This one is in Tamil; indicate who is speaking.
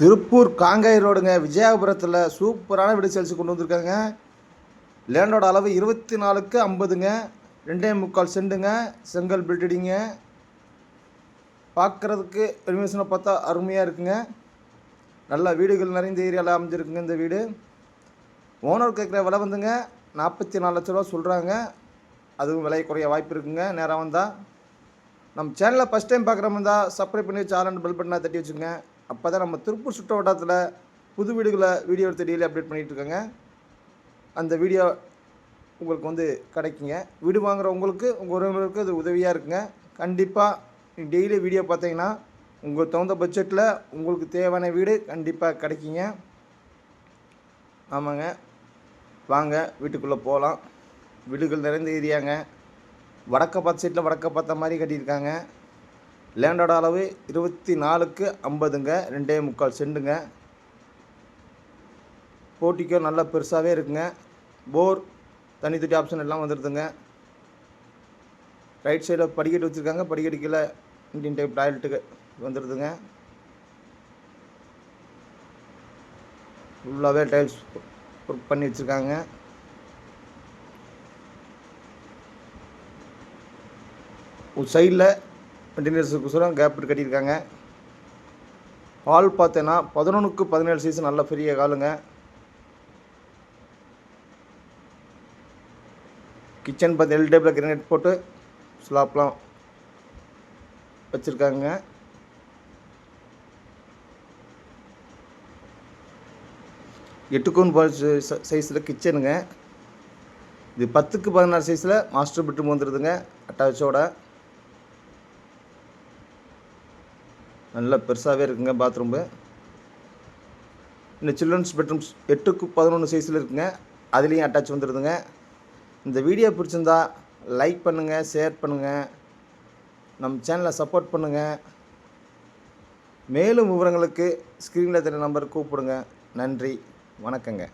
Speaker 1: திருப்பூர் காங்காய் ரோடுங்க. விஜயாபுரத்தில் சூப்பரான வீடு சேல்ஸ் கொண்டு வந்திருக்காங்க. லேண்டோட அளவு இருபத்தி நாலுக்கு ஐம்பதுங்க. ரெண்டே முக்கால் செண்டுங்க. செங்கல் பில்டிங்க பார்க்குறதுக்கு பெர்மிஷனை பார்த்தா அருமையாக இருக்குங்க. நல்ல வீடுகள் நிறைந்த ஏரியாவில் அமைஞ்சிருக்குங்க இந்த வீடு. ஓனர் கேட்குற விலை வந்துங்க. நாற்பத்தி நாலு லட்ச ரூபா சொல்கிறாங்க அதுவும் விலை குறைய வாய்ப்பு இருக்குங்க. நேரம் வந்தால் நம்ம சேனலை ஃபஸ்ட் டைம் பார்க்குறவங்க இருந்தால் சப்ஸ்கிரைப் பண்ணி சேனல் பெல் பட்டனாக தட்டி வச்சுங்க அப்போ தான் நம்ம திருப்பூர் சுற்று வட்டாரத்தில் புது வீடுகளை வீடியோ எடுத்து டெய்லி அப்டேட் பண்ணிகிட்டு இருக்கோங்க. அந்த வீடியோ உங்களுக்கு வந்து கிடைக்குங்க. வீடு வாங்குற உங்களுக்கு உங்கள் உறவினருக்கு அது உதவியாக இருக்குங்க. கண்டிப்பாக டெய்லி வீடியோ பார்த்தீங்கன்னா உங்கள் தகுந்த பட்ஜெட்டில் உங்களுக்கு தேவையான வீடு கண்டிப்பாக கிடைக்குங்க. ஆமாங்க. வாங்க வீட்டுக்குள்ளே போகலாம் வீடுகள் நிறைந்த ஏரியாங்க. வடக்க பார்த்த சைட்டில் வடக்க பார்த்த மாதிரி கட்டியிருக்காங்க. லேண்டோட அளவு இருபத்தி நாலுக்கு ஐம்பதுங்க ரெண்டே முக்கால் செண்டுங்க. போட்டிக்கோ நல்லா பெருசாகவே இருக்குங்க. போர் தண்ணி தொட்டி ஆப்ஷன் எல்லாம் வந்துடுதுங்க ரைட் சைடில் படிக்கட்டு வச்சுருக்காங்க. படிக்கட்டு கீழே இண்டியன் டைப் டாய்லெட்டுக்கு வந்துடுதுங்க ஃபுல்லாகவே டைல்ஸ் ஒர்க் பண்ணி வச்சுருக்காங்க. சைடில் கண்டினியூஸுக்கு சொல்ல கேப் கட்டியிருக்காங்க. ஹால் பார்த்தேன்னா பதினொன்றுக்கு பதினேழு சைஸ் நல்ல பெரிய காலுங்க கிச்சன் பார்த்து எல் டேப்பில் கிரேனைட் போட்டு ஸ்லாப்லாம் வச்சுருக்காங்க. எட்டுக்கும் சைஸில் கிச்சனுங்க இது பத்துக்கு பதினாறு சைஸில் மாஸ்டர் பெட்ரூம் வந்துடுதுங்க அட்டாச்சோட நல்லா பெருசாகவே இருக்குங்க பாத்ரூம்பு இந்த சில்ட்ரன்ஸ் பெட்ரூம்ஸ் எட்டுக்கு பதினொன்று சைஸில் இருக்குங்க. அதுலேயும் அட்டாச் வந்துடுதுங்க இந்த வீடியோ பிடிச்சிருந்தா லைக் பண்ணுங்கள் ஷேர் பண்ணுங்கள் நம்ம சேனலை சப்போர்ட் பண்ணுங்கள் மேலும் விவரங்களுக்கு ஸ்க்ரீனில் தெரிய நம்பர் கூப்பிடுங்க. நன்றி வணக்கங்க.